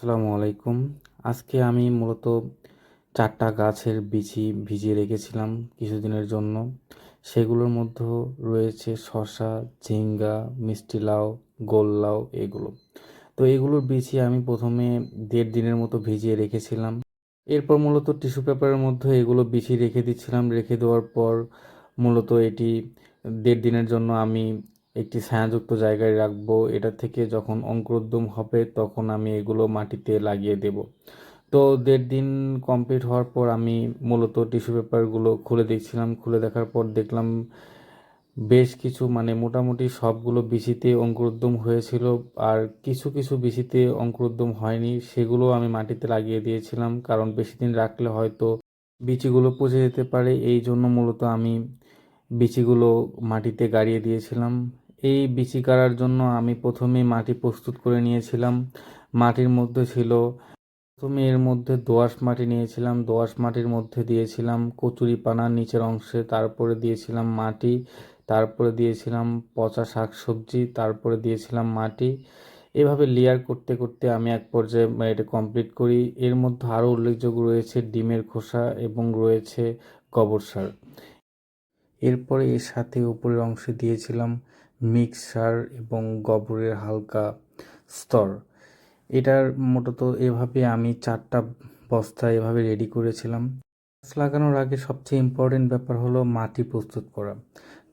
আসসালামু আলাইকুম। আজকে আমি মূলত চারটা গাছের বিচি ভিজিয়ে রেখেছিলাম কিছুদিনের জন্য। সেগুলোর মধ্যে রয়েছে শসা, ঝিঙ্গা, মিষ্টি লাউ, গোল লাউ এগুলো। তো এগুলোর বিচি আমি প্রথমে দেড় দিনের মতো ভিজিয়ে রেখেছিলাম। এরপর মূলত টিস্যু পেপারের মধ্যে এগুলো বিছিয়ে রেখে দিচ্ছিলাম। রেখে দেওয়ার পর মূলত এটি দেড় দিনের জন্য আমি একটি ছায়াযুক্ত জায়গায় রাখব। এটা থেকে যখন অঙ্কুরোদ্গম হবে, তখন আমি এগুলো মাটিতে লাগিয়ে দেব। তো দেড় দিন কমপ্লিট হওয়ার পর আমি মূলত টিস্যু পেপারগুলো খুলে দেখছিলাম। খুলে দেখার পর দেখলাম বেশ কিছু মানে মোটামুটি সবগুলো বিচিতে অঙ্কুরোদ্গম হয়েছিল। আর কিছু কিছু বিচিতে অঙ্কুরোদ্গম হয়নি। সেগুলো আমি মাটিতে লাগিয়ে দিয়েছিলাম। কারণ বেশি দিন রাখলে হয়তো বিচিগুলো পচে যেতে পারে। এই জন্য মূলত আমি বিচিগুলো মাটিতে গাড়িয়ে দিয়েছিলাম। এই বিচি কাড়ার জন্য আমি প্রথমে মাটি প্রস্তুত করে নিয়েছিলাম। মাটির মধ্যে ছিল, প্রথমে এর মধ্যে দোআঁশ মাটি নিয়েছিলাম। দোআঁশ মাটির মধ্যে দিয়েছিলাম কচুরি পানার নিচের অংশে, তারপরে দিয়েছিলাম মাটি, তারপরে দিয়েছিলাম পচা শাক সবজি, তারপরে দিয়েছিলাম মাটি। এভাবে লেয়ার করতে করতে আমি এক পর্যায়ে এটা কমপ্লিট করি। এর মধ্যে আরও উল্লেখযোগ্য রয়েছে ডিমের খোসা এবং রয়েছে গোবর সার। এরপরে এর সাথে উপরের অংশে দিয়েছিলাম মিক্স সার এবং গোবরের হালকা স্তর। এটার মূলত এভাবে আমি চারটা বস্তা এভাবে রেডি করেছিলাম। গাছ লাগানোর আগে সবচেয়ে ইম্পর্টেন্ট ব্যাপার হলো মাটি প্রস্তুত করা।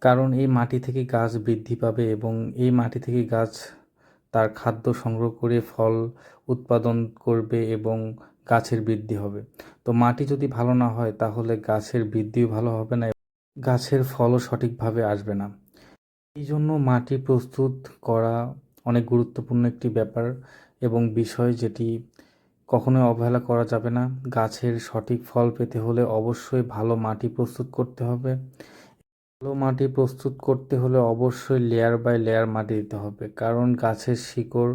কারণ এই মাটি থেকে গাছ বৃদ্ধি পাবে এবং এই মাটি থেকে গাছ তার খাদ্য সংগ্রহ করে ফল উৎপাদন করবে এবং গাছের বৃদ্ধি হবে। তো মাটি যদি ভালো না হয় তাহলে গাছের বৃদ্ধিও ভালো হবে না গাছের ফলও সঠিকভাবে আসবে না। এই জন্য মাটি প্রস্তুত করা অনেক গুরুত্বপূর্ণ একটি ব্যাপার এবং বিষয় যেটি কখনোই অবহেলা করা যাবে না। গাছের সঠিক ফল পেতে হলে অবশ্যই ভালো মাটি প্রস্তুত করতে হবে। ভালো মাটি প্রস্তুত করতে হলে অবশ্যই লেয়ার বাই লেয়ার মাটি দিতে হবে, কারণ গাছের শিকড়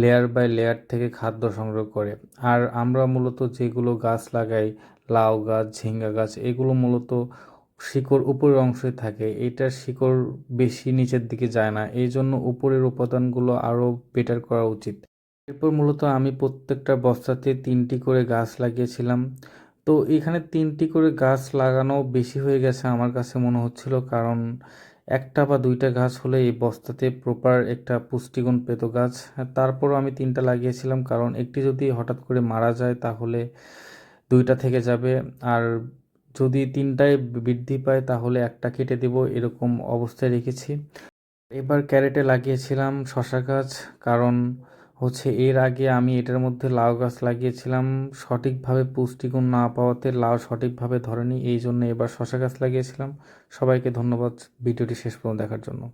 লেয়ার বাই লেয়ার থেকে খাদ্য সংগ্রহ করে। আর আমরা মূলত যেগুলো গাছ লাগাই, লাউ গাছ, ঝিঙ্গা গাছ, এগুলো মূলত শিকড় উপরের অংশে থাকে, এটার শিকড় বেশি নিচের দিকে যায় না, এই জন্য উপরের উপাদানগুলো আরও বেটার করা উচিত। এরপর মূলত আমি প্রত্যেকটা বস্তাতে তিনটি করে গাছ লাগিয়েছিলাম। তো এখানে তিনটি করে গাছ লাগানো বেশি হয়ে গেছে আমার কাছে মনে হচ্ছিল, কারণ একটা বা দুইটা গাছ হলে এই বস্তাতে প্রপার একটা পুষ্টিগুণ পেত গাছ। তারপরও আমি তিনটা লাগিয়েছিলাম, কারণ একটি যদি হঠাৎ করে মারা যায় তাহলে দুইটা থেকে যাবে, আর যদি তিনটায় বৃদ্ধি পায়, তাহলে একটা কেটে দেব এরকম অবস্থায় রেখেছি। এবার ক্যারেটে লাগিয়েছিলাম শশা গাছ, কারণ হচ্ছে এর আগে আমি এটার মধ্যে লাউ গাছ লাগিয়েছিলাম। সঠিকভাবে পুষ্টিগুণ না পাওয়াতে লাউ সঠিকভাবে ধরেনি, এই জন্য এবার শশা গাছ লাগিয়েছিলাম। সবাইকে ধন্যবাদ ভিডিওটি শেষ পর্যন্ত দেখার জন্য।